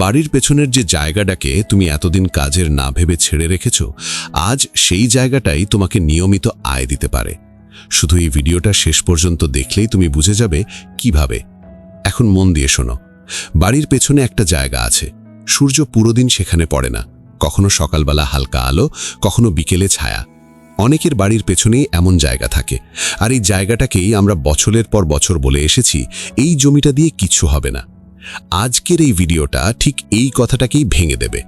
বাড়ির পেছনের যে জায়গাটাকে তুমি এতদিন কাজের না ভেবে ছেড়ে রেখেছ, আজ সেই জায়গাটাই তোমাকে নিয়মিত আয় দিতে পারে। শুধু এই ভিডিওটা শেষ পর্যন্ত দেখলেই তুমি বুঝে যাবে কীভাবে। এখন মন দিয়ে শোনো। বাড়ির পেছনে একটা জায়গা আছে। সূর্য পুরো দিন সেখানে পড়ে না। কখনো সকালবেলা হালকা আলো, কখনো বিকেলে ছায়া। অনেকের বাড়ির পেছনেই এমন জায়গা থাকে। আর এই জায়গাটাকেই আমরা বছরের পর বছর বলে এসেছি, এই জমিটা দিয়ে কিছু হবে না। আজকের এই ভিডিওটা ঠিক এই কথাটাকেই ভেঙে দেবে।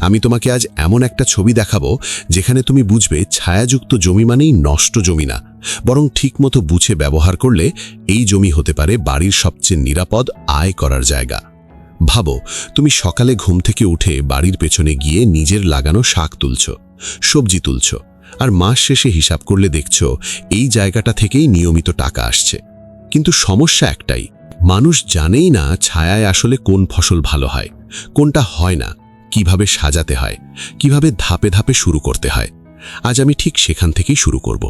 আমি তোমাকে আজ এমন একটা ছবি দেখাবো, যেখানে তুমি বুঝবে ছায়াযুক্ত জমি মানেই নষ্ট জমি না, বরং ঠিকমতো বুঝে ব্যবহার করলে এই জমি হতে পারে বাড়ির সবচেয়ে নিরাপদ, আয় করার জায়গা। ভাবো, তুমি সকালে ঘুম থেকে উঠে বাড়ির পেছনে গিয়ে নিজের লাগানো শাক তুলছ, সবজি তুলছ, আর মাস শেষে হিসাব করলে দেখছ, এই জায়গাটা থেকেই নিয়মিত টাকা আসছে। কিন্তু সমস্যা একটাই মানুষ জানেই না ছায়ায় আসলে কোন ফসল ভালো হয়, কোনটা হয় না, কীভাবে সাজাতে হয়, কীভাবে ধাপে ধাপে শুরু করতে হয়। আজ আমি ঠিক সেখান থেকেই শুরু করব।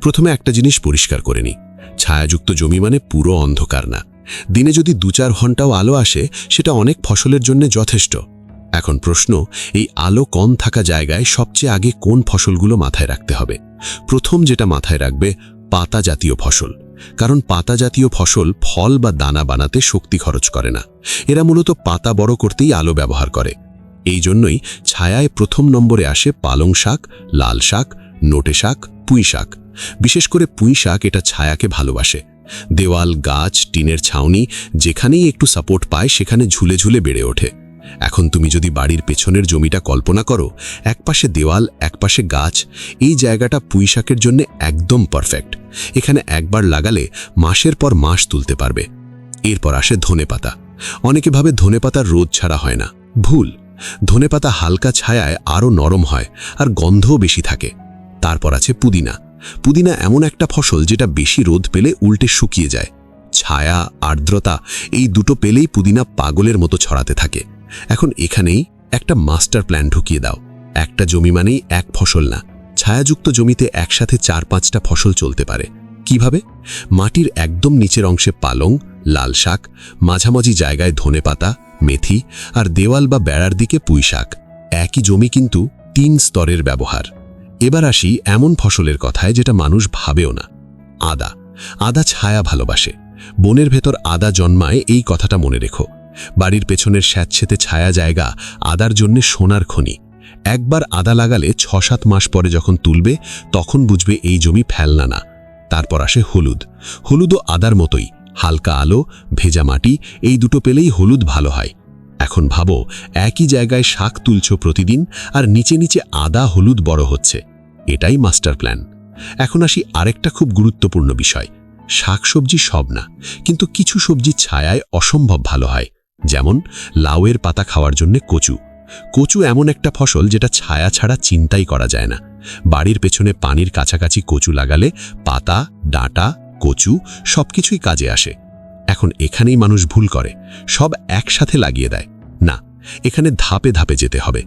প্রথমে একটা জিনিস পরিষ্কার করে নিই। ছায়াযুক্ত জমি মানে পুরো অন্ধকার না। দিনে যদি দু চার ঘন্টাও আলো আসে, সেটা অনেক ফসলের জন্য যথেষ্ট। এখন প্রশ্ন, এই আলো কম থাকা জায়গায় সবচেয়ে আগে কোন ফসলগুলো মাথায় রাখতে হবে? প্রথম যেটা মাথায় রাখবে পাতা জাতীয় ফসল। কারণ পাতা জাতীয় ফসল ফল বা দানা বানাতে শক্তি খরচ করে না। এরা মূলত পাতা বড় করতেই আলো ব্যবহার করে। এই জন্যই ছায়ায় প্রথম নম্বরে আসে পালং শাক, লাল শাক, নোটে শাক, পুঁই শাক। বিশেষ করে পুঁই শাক এটা ছায়াকে ভালোবাসে। দেওয়াল, গাছ, টিনের ছাউনি, যেখানেই একটু সাপোর্ট পায় সেখানে ঝুলে ঝুলে বেড়ে ওঠে। এখন তুমি যদি বাড়ির পেছনের জমিটা কল্পনা করো, একপাশে দেওয়াল, একপাশে গাছ, এই জায়গাটা পুঁইশাকের জন্য একদম পারফেক্ট। এখানে একবার লাগালে মাসের পর মাস তুলতে পারবে। এরপর আসে ধনেপাতা। অনেকে ভাবে ধনেপাতার রোদ ছাড়া হয় না। ভুল। ধনেপাতা হালকা ছায়ায় আরও নরম হয় আর গন্ধও বেশি থাকে। তারপর আছে পুদিনা। পুদিনা এমন একটা ফসল যেটা বেশি রোদ পেলে উল্টে শুকিয়ে যায়। ছায়া, আর্দ্রতা, এই দুটো পেলেই পুদিনা পাগলের মতো ছড়াতে থাকে। এখন এখানেই একটা মাস্টার প্ল্যান ঢুকিয়ে দাও। একটা জমি মানেই এক ফসল না। ছায়াযুক্ত জমিতে একসাথে চার পাঁচটা ফসল চলতে পারে। কীভাবে? মাটির একদম নিচের অংশে পালং, লাল শাক, মাঝামাঝি জায়গায় ধনেপাতা, মেথি আর দেওয়াল বা বেড়ার দিকে পুঁই শাক। একই জমি কিন্তু তিন স্তরের ব্যবহার। এবার আসি এমন ফসলের কথায় যেটা মানুষ ভাবেও না। আদা। আদা ছায়া ভালোবাসে। বনের ভেতর আদা জন্মায় এই কথাটা মনে রেখো। বাড়ির পেছনের স্যাঁতসেতে ছায়া জায়গা, আদার জন্যে সোনার খনি। একবার আদা লাগালে ছ সাত মাস পরে যখন তুলবে, তখন বুঝবে এই জমি ফেলনা না। তারপর আসে হলুদ। হলুদও আদার মতোই, হালকা আলো, ভেজা মাটি, এই দুটো পেলেই হলুদ ভালো হয়। এখন ভাবো, একই জায়গায় শাক তুলছ প্রতিদিন, আর নিচে নিচে আদা, হলুদ বড় হচ্ছে। এটাই মাস্টার প্ল্যান। এখন আসি আরেকটা খুব গুরুত্বপূর্ণ বিষয়। শাকসবজি সব না, কিন্তু কিছু সবজি ছায়ায় অসম্ভব ভালো হয়। যেমন লাউয়ের পাতা খাওয়ার জন্য কচু। কচু এমন একটা ফসল যেটা ছায়া ছাড়া চিন্তাই করা যায় না। বাড়ির পেছনে পানির কাছাকাছি কচু লাগালে পাতা, ডাঁটা, কচু সবকিছুই কাজে আসে। এখন এখানেই মানুষ ভুল করে, সব একসাথে লাগিয়ে দেয়। না, এখানে ধাপে ধাপে যেতে হবে।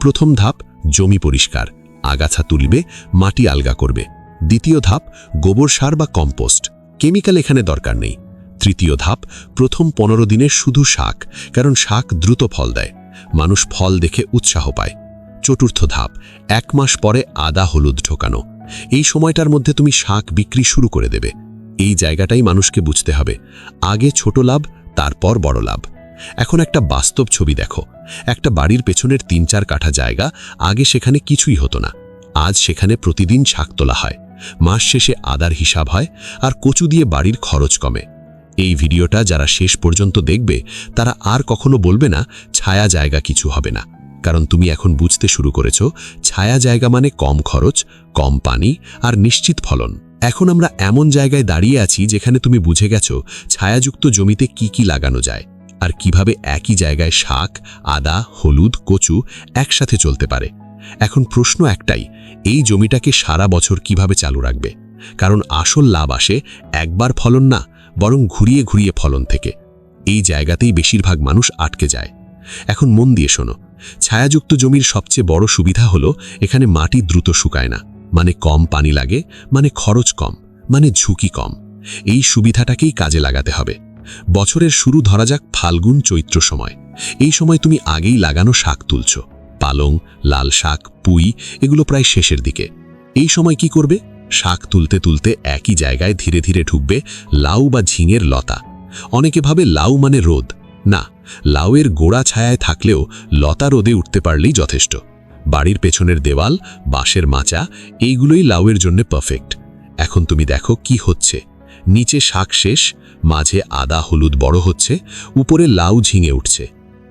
প্রথম ধাপ, জমি পরিষ্কার। আগাছা তুলবে, মাটি আলগা করবে। দ্বিতীয় ধাপ, গোবর সার বা কম্পোস্ট। কেমিক্যাল এখানে দরকার নেই। তৃতীয় ধাপ, প্রথম পনেরো দিনে শুধু শাক, কারণ শাক দ্রুত ফল দেয়। মানুষ ফল দেখে উৎসাহ পায়। চতুর্থ ধাপ, এক মাস পরে আদা হলুদ ঢোকানো। এই সময়টার মধ্যে তুমি শাক বিক্রি শুরু করে দেবে। এই জায়গাটাই মানুষকে বুঝতে হবে। আগে ছোট লাভ, তারপর বড় লাভ। এখন একটা বাস্তব ছবি দেখো। একটা বাড়ির পেছনের তিন চার কাঠা জায়গা, আগে সেখানে কিছুই হতো না। আজ সেখানে প্রতিদিন শাক তোলা হয়। মাস শেষে আদার হিসাব হয়, আর কচু দিয়ে বাড়ির খরচ কমে। এই ভিডিওটা যারা শেষ পর্যন্ত দেখবে, তারা আর কখনো বলবে না, ছায়া জায়গা কিছু হবে না। কারণ তুমি এখন বুঝতে শুরু করেছ, ছায়া জায়গা মানে কম খরচ, কম পানি আর নিশ্চিত ফলন। এখন আমরা এমন জায়গায় দাঁড়িয়ে আছি যেখানে তুমি বুঝে গেছো, ছায়াযুক্ত জমিতে কি কি লাগানো যায় আর কীভাবে একই জায়গায় শাক, আদা, হলুদ, কচু একসাথে চলতে পারে। এখন প্রশ্ন একটাই, এই জমিটাকে সারা বছর কীভাবে চালু রাখবে? কারণ আসল লাভ আসে একবার ফলন না বরং ঘুরিয়ে ঘুরিয়ে ফলন থেকে। এই জায়গাতেই বেশিরভাগ মানুষ আটকে যায়। এখন মন দিয়ে শোনো, ছায়াযুক্ত জমির সবচেয়ে বড় সুবিধা হলো এখানে মাটি দ্রুত শুকায় না। মানে কম পানি লাগে মানে খরচ কম মানে ঝুঁকি কম। এই সুবিধাটাকেই কাজে লাগাতে হবে। বছরের শুরু ধরা যাক ফাল্গুন চৈত্র সময়। এই সময় তুমি আগেই লাগানো শাক তুলছ। পালং, লাল শাক, পুই, এগুলো প্রায় শেষের দিকে। এই সময় কি করবে? শাক তুলতে তুলতে একই জায়গায় ধীরে ধীরে ঢুকবে লাউ বা ঝিঙের লতা। অনেকে ভাবে লাউ মানে রোদ। না, লাউয়ের গোড়া ছায়ায় থাকলেও লতা রোদে উঠতে পারলেই যথেষ্ট। বাড়ির পেছনের দেওয়াল, বাঁশের মাচা, এইগুলোই লাউয়ের জন্য পারফেক্ট এখন তুমি দেখো কি হচ্ছে। নিচে শাক শেষ, মাঝে আদা, হলুদ বড় হচ্ছে, উপরে লাউ ঝিঙে উঠছে।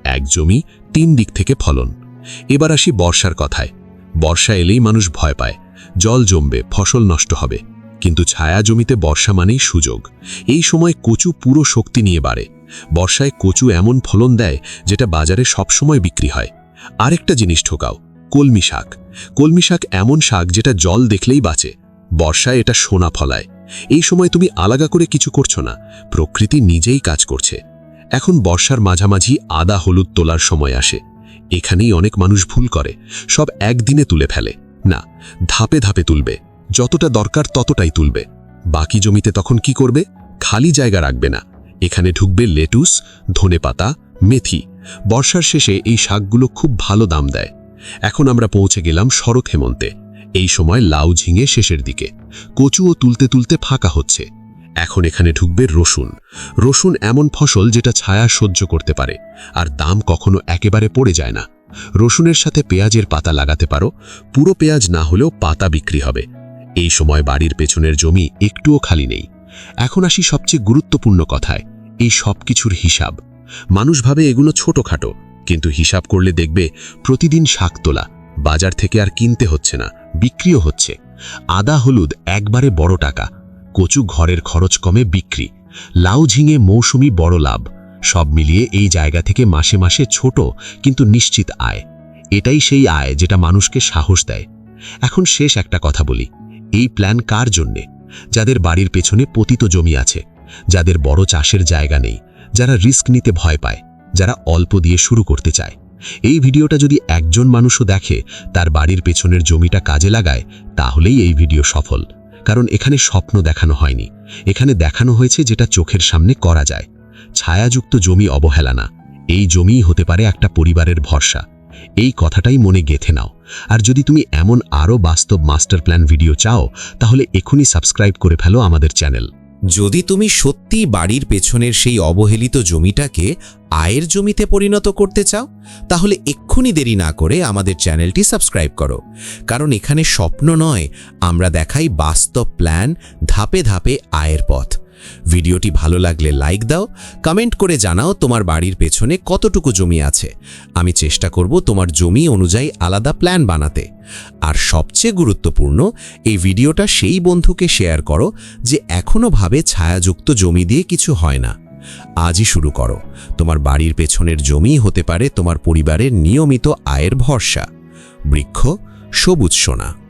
এক জমি, তিন দিক থেকে ফলন। এবার আসি বর্ষার কথায়। বর্ষা এলেই মানুষ ভয় পায়। জল জমবে, ফসল নষ্ট হবে। কিন্তু ছায়া জমিতে বর্ষা মানেই সুযোগ। এই সময় কচু পুরো শক্তি নিয়ে বাড়ে। বর্ষায় কচু এমন ফলন দেয়, যেটা বাজারে সবসময় বিক্রি হয়। আরেকটা জিনিস ঠোকাও, কলমি শাক। কলমি শাক এমন শাক যেটা জল দেখলেই বাঁচে। বর্ষায় এটা সোনা ফলায়। এই সময় তুমি আলাদা করে কিছু করছ না, প্রকৃতি নিজেই কাজ করছে। এখন বর্ষার মাঝামাঝি আদা হলুদ তোলার সময় আসে। এখানেই অনেক মানুষ ভুল করে, সব একদিনে তুলে ফেলে। না, ধাপে ধাপে তুলবে। যতটা দরকার ততটাই তুলবে। বাকি জমিতে তখন কি করবে? খালি জায়গা রাখবে না। এখানে ঢুকবে লেটুস ধনেপাতা মেথি। বর্ষার শেষে এই শাকগুলো খুব ভালো দাম দেয়। এখন আমরা পৌঁছে গেলাম শরৎ হেমন্তে। এই সময় লাউ ঝিঙে শেষের দিকে। কচুও তুলতে তুলতে ফাঁকা হচ্ছে। এখন এখানে ঢুকবে রসুন। রসুন এমন ফসল যেটা ছায়া সহ্য করতে পারে। আর দাম কখনো একেবারে পড়ে যায় না। রসুনের সাথে পেঁয়াজের পাতা লাগাতে পারো। পুরো পেঁয়াজ না হলেও পাতা বিক্রি হবে। এই সময় বাড়ির পেছনের জমি একটুও খালি নেই। এখন আসি সবচেয়ে গুরুত্বপূর্ণ কথায়, এই সব কিছুর হিসাব। মানুষ ভাবে এগুলো ছোটখাটো, কিন্তু হিসাব করলে দেখবে প্রতিদিন শাক তোলা, বাজার থেকে আর কিনতে হচ্ছে না, বিক্রিও হচ্ছে। আদা, হলুদ একবারে বড় টাকা, কচু ঘরের খরচ কমে বিক্রি, লাউ ঝিঙে মৌসুমি বড় লাভ। সব মিলিয়ে এই জায়গা থেকে মাসে মাসে ছোট কিন্তু নিশ্চিত আয়। এটাই সেই আয় যেটা মানুষকে সাহস দেয়। এখন শেষ একটা কথা বলি। এই প্ল্যান কার জন্যে? যাদের বাড়ির পেছনে পতিত জমি আছে, যাদের বড় চাষের জায়গা নেই, যারা রিস্ক নিতে ভয় পায়, যারা অল্প দিয়ে শুরু করতে চায়। এই ভিডিওটা যদি একজন মানুষও দেখে তার বাড়ির পেছনের জমিটা কাজে লাগায়, তাহলেই এই ভিডিও সফল। কারণ এখানে স্বপ্ন দেখানো হয়নি। এখানে দেখানো হয়েছে যেটা চোখের সামনে করা যায়। ছায়াযুক্ত জমি অবহেলা না এই জমিই হতে পারে একটা পরিবারের ভরসা। এই কথাটাই মনে গেথে নাও। আর যদি তুমি এমন আরও বাস্তব মাস্টার প্ল্যান ভিডিও চাও, তাহলে এখনই সাবস্ক্রাইব করে ফেলো আমাদের চ্যানেল। যদি তুমি সত্যি বাড়ির পেছনের সেই অবহেলিত জমিটাকে আয়ের জমিতে পরিণত করতে চাও, তাহলে এক্ষুনি দেরি না করে আমাদের চ্যানেলটি সাবস্ক্রাইব করো। কারণ এখানে স্বপ্ন নয়, আমরা দেখাই বাস্তব প্ল্যান ধাপে ধাপে আয়ের পথ। ভিডিওটি ভালো লাগলে লাইক দাও, কমেন্ট করে জানাও তোমার বাড়ির পেছনে কতটুকু জমি আছে। আমি চেষ্টা করব তোমার জমি অনুযায়ী আলাদা প্ল্যান বানাতে। আর সবচেয়ে গুরুত্বপূর্ণ, এই ভিডিওটা সেই বন্ধুকে শেয়ার করো যে এখনও ভাবে ছায়াযুক্ত জমি দিয়ে কিছু হয় না। আজই শুরু করো। তোমার বাড়ির পেছনের জমি হতে পারে তোমার পরিবারের নিয়মিত আয়ের ভরসা। বৃক্ষ, সবুজ সোনা।